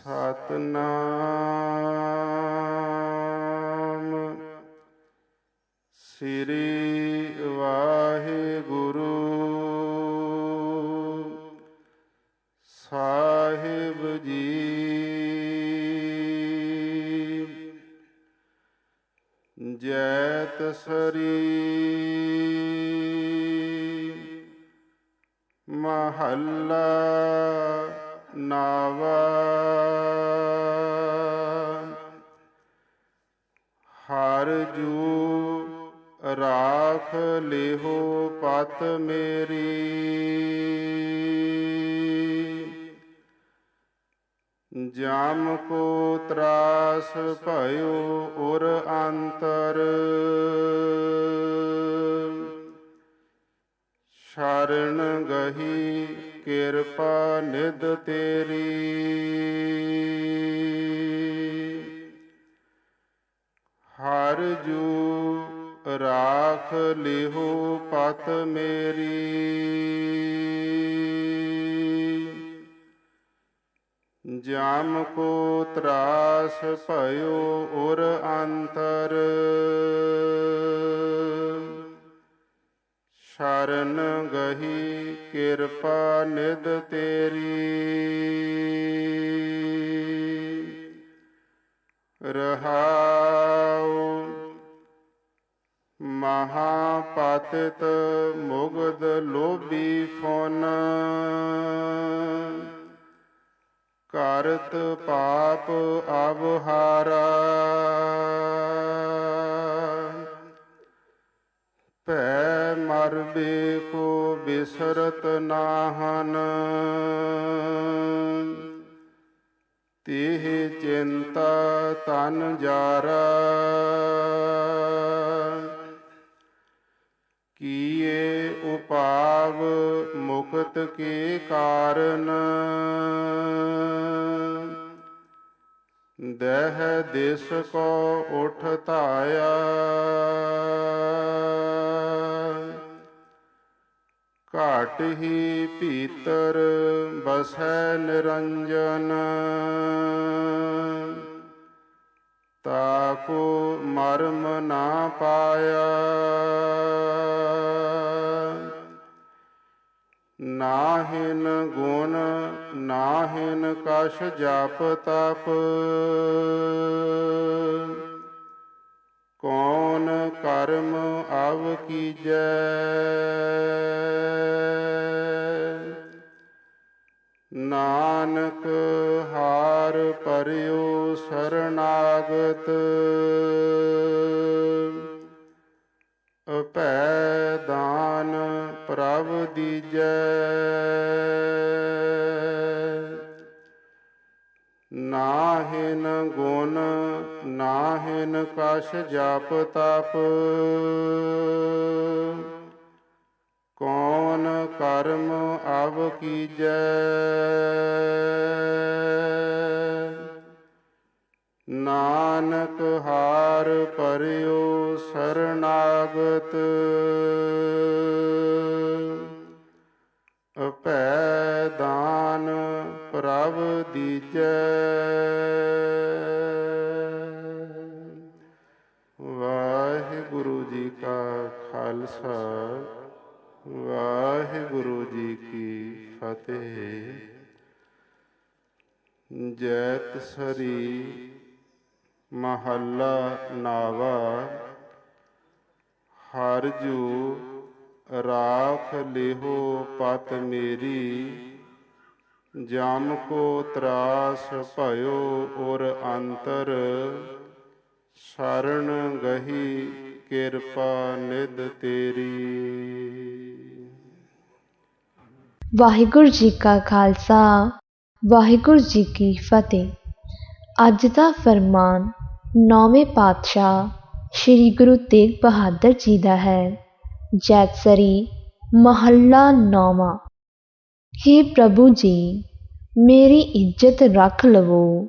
ਸਤਨਾਮ। ਸ੍ਰੀ ਵਾਹਿਗੁਰੂ। ਸਾਹਿਬ ਜੀ। ਜੈਤ ਸਰੀ ਮਹੱਲਾ ਨਾਵਾ। ਜੂ ਰਾਖ ਲਿਹੋ ਪਤ ਮੇਰੀ। ਜਾਮ ਕੋ ਤਰਾਸ ਭਇਓ ਔਰ ਅੰਤਰ। ਸ਼ਰਨ ਗਹੀ ਕਿਰਪਾ ਨਿਦ ਤੇਰੀ। ਹਰ ਜੂ, ਰਾਖ ਲਿਹੋ ਪਤ ਮੇਰੀ। ਜਾਮ ਕੋ ਤਰਾਸ ਭਇਓ ਉਰ ਅੰਤਰ। ਸ਼ਰਨ ਗਹੀ ਕਿਰਪਾ ਨਿਦ ਤੇਰੀ। ਰਹਾਉ ਮਹਾਪਤਿਤ ਮੁਗਦ ਲੋਭੀ ਫੋਨ ਕਰਤ ਪਾਪ ਅਵਹਾਰਾ। ਭੈ ਮਰਬੇ ਕੋ ਬਿਸਰਤ ਨਾਹਨ। ਤੀਹ ਚਿੰਤਾ ਤਨ ਜਾਰਾ। ਕੀਏ ਉਪਾਵ ਮੁਕਤ ਕੇ ਕਾਰਨ? ਦਹ ਦੇਸ਼ ਕੋ ਉਠ ਧਾਇਆ। ਘਾਟ ਹੀ ਭੀਤਰ ਬਸੈ ਨਿਰੰਜਨ। ਤਾਕੋ ਮਰਮ ਨਾ ਪਾਇਆ। ਨਾਹਿਨ ਗੁਣ ਨਾਹਿਨ ਕਛ ਜਪ ਤਪ। ਕੌਣ ਕਰਮ ਅਵ ਕੀਜੈ? ਨਾਨਕ ਹਾਰ ਪਰਿਓ ਸਰਨਾਗਤ। ਅਪੈ ਦਾਨ ਪ੍ਰਭ ਦੀਜੈ। ਨਾਹਿਨ ਗੁਣ ਨਾਹਿਨ ਕਛ ਜਪ ਤਪ। ਕੌਣ ਕਰਮ ਅਵ ਕੀਜੈ। ਨਾਨਕ ਹਾਰ ਪਰਿਓ ਸਰਨਾਗਤ। ਅਪੈ ਦਾਨ ਪ੍ਰਭ ਦੀਜੈ। ਜੈਤ ਸਰੀ ਮਹੱਲਾ ਨਾਵਾ, ਹਰ ਜੂ ਰਾਖ ਲਿਹੋ ਪਤ ਮੇਰੀ ਜਮ ਕੋ ਤਰਾਸ ਭਇਓ ਔਰ ਅੰਤਰ, ਸ਼ਰਨ ਗਹੀ ਕਿਰਪਾ ਨਿਦ ਤੇਰੀ। ਵਾਹਿਗੁਰੂ ਜੀ ਕਾ ਖਾਲਸਾ ਵਾਹਿਗੁਰੂ ਜੀ ਕੀ ਫਤਿਹ। ਅੱਜ ਦਾ ਫਰਮਾਨ ਨੌਵੇਂ ਪਾਤਸ਼ਾਹ ਸ੍ਰੀ ਗੁਰੂ ਤੇਗ ਬਹਾਦਰ ਜੀ ਦਾ ਹੈ। ਜੈਤਸਰੀ ਮਹੱਲਾ ਨੌਵਾਂ। ਹੇ ਪ੍ਰਭੂ ਜੀ, ਮੇਰੀ ਇੱਜ਼ਤ ਰੱਖ ਲਵੋ।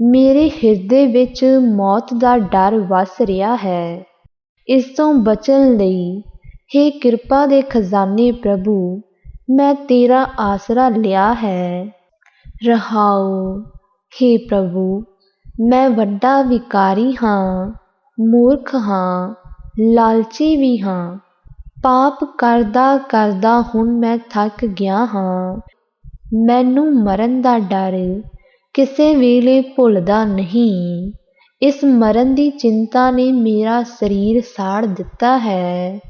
ਮੇਰੇ ਹਿਰਦੇ ਵਿੱਚ ਮੌਤ ਦਾ ਡਰ ਵਸ ਰਿਹਾ ਹੈ। ਇਸ ਤੋਂ ਬਚਣ ਲਈ ਹੇ ਕਿਰਪਾ ਦੇ ਖਜ਼ਾਨੇ ਪ੍ਰਭੂ, ਮੈਂ ਤੇਰਾ ਆਸਰਾ ਲਿਆ ਹੈ। ਰਹਾਉ, ਹੇ ਪ੍ਰਭੂ, ਮੈਂ ਵੱਡਾ ਵਿਕਾਰੀ ਹਾਂ, ਮੂਰਖ ਹਾਂ, ਲਾਲਚੀ ਵੀ ਹਾਂ। ਪਾਪ ਕਰਦਾ ਕਰਦਾ ਹੁਣ ਮੈਂ ਥੱਕ ਗਿਆ ਹਾਂ। ਮੈਨੂੰ ਮਰਨ ਦਾ ਡਰ ਕਿਸੇ ਵੇਲੇ ਭੁੱਲਦਾ ਨਹੀਂ। ਇਸ ਮਰਨ ਦੀ ਚਿੰਤਾ ਨੇ ਮੇਰਾ ਸਰੀਰ ਸਾੜ ਦਿੱਤਾ ਹੈ।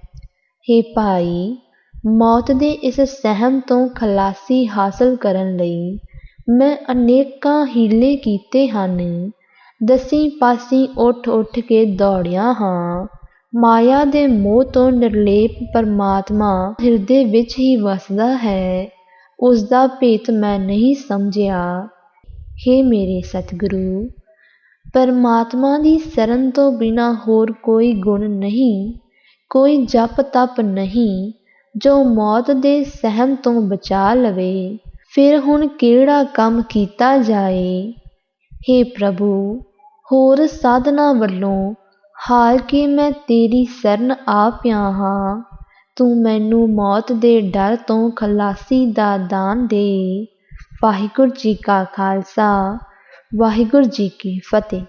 ਹੇ ਭਾਈ, ਮੌਤ ਦੇ ਇਸ ਸਹਿਮ ਤੋਂ ਖਲਾਸੀ ਹਾਸਲ ਕਰਨ ਲਈ ਮੈਂ ਅਨੇਕਾਂ ਹੀਲੇ ਕੀਤੇ ਹਨ। ਦਸੀਂ ਪਾਸੀਂ ਉੱਠ ਉੱਠ ਕੇ ਦੌੜਿਆ ਹਾਂ। ਮਾਇਆ ਦੇ ਮੋਹ ਤੋਂ ਨਿਰਲੇਪ ਪਰਮਾਤਮਾ ਹਿਰਦੇ ਵਿੱਚ ਹੀ ਵਸਦਾ ਹੈ। ਉਸ ਦਾ ਭੇਤ ਮੈਂ ਨਹੀਂ ਸਮਝਿਆ। ਹੇ ਮੇਰੇ ਸਤਿਗੁਰੂ, ਪਰਮਾਤਮਾ ਦੀ ਸ਼ਰਨ ਤੋਂ ਬਿਨਾ ਹੋਰ ਕੋਈ ਗੁਣ ਨਹੀਂ, ਕੋਈ ਜਪ ਤਪ ਨਹੀਂ, ਜੋ ਮੌਤ ਦੇ ਸਹਿਮ ਤੋਂ ਬਚਾ ਲਵੇ। ਫਿਰ ਹੁਣ ਕਿਹੜਾ ਕੰਮ ਕੀਤਾ ਜਾਏ? ਹੇ ਪ੍ਰਭੂ, ਹੋਰ ਸਾਧਨਾ ਵੱਲੋਂ ਹਾਰ ਕੇ ਮੈਂ ਤੇਰੀ ਸ਼ਰਨ ਆ ਪਿਆ ਹਾਂ, ਤੂੰ ਮੈਨੂੰ ਮੌਤ ਦੇ ਡਰ ਤੋਂ ਖਲਾਸੀ ਦਾ ਦਾਨ ਦੇ। ਵਾਹਿਗੁਰੂ ਜੀ ਕਾ ਖਾਲਸਾ, ਵਾਹਿਗੁਰੂ ਜੀ ਕੀ ਫਤਿਹ।